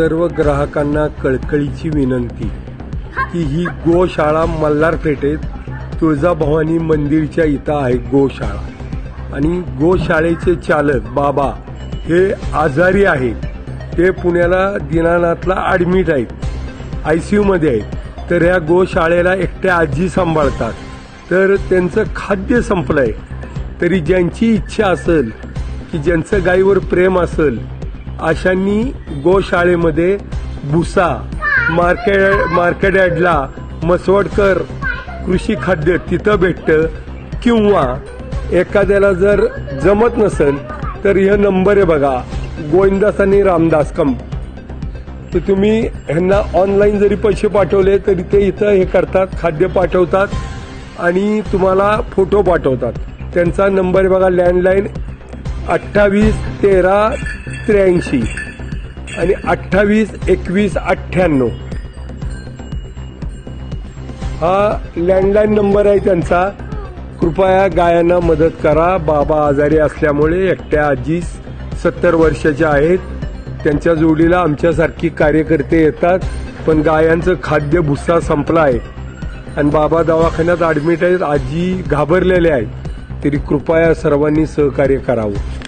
सर्व ग्राहकांना कळकळीची विनंती की ही गोशाळा मल्हारपेठेत तुळजाभवानी मंदिरच्या इथं आहे गोशाळा. आणि गोशाळेचे चालक बाबा हे आजारी आहेत. ते पुण्याला दिनानाथला ॲडमिट आहेत. आय सी यूमध्ये आहेत. तर ह्या गोशाळेला एकट्या आजी सांभाळतात. तर त्यांचं खाद्य संपलंय. तरी ज्यांची इच्छा असेल की ज्यांचं गायीवर प्रेम असेल अशांनी गोशाळेमध्ये भुसा मार्केट मार्केट यार्डला मसवडकर कृषी खाद्य तिथं भेटतं किंवा एखाद्याला जर जमत नसेल तर हे नंबर आहे बघा गोविंदास आणि रामदास कंप तर तुम्ही ह्यांना ऑनलाईन जरी पैसे पाठवले तरी ते इथं हे करतात खाद्य पाठवतात आणि तुम्हाला फोटो पाठवतात. त्यांचा नंबर आहे बघा लँडलाईन अठ्ठावीस तेरा त्र्याऐंशी. आणि अठ्ठावीस एकवीस अठ्ठ्याण्णव. हा लँडलाईन नंबर आहे त्यांचा. कृपया गायांना मदत करा. बाबा आजारी असल्यामुळे एकट्या आजी सत्तर वर्षाच्या आहेत. त्यांच्या जोडीला आमच्यासारखी कार्यकर्ते येतात पण गायांचं खाद्य भुस्सा संपला आहे आणि बाबा दवाखान्यात ॲडमिट आहेत. आजी घाबरलेले आहेत. तरी कृपया सर्वांनी सहकार्य करावं.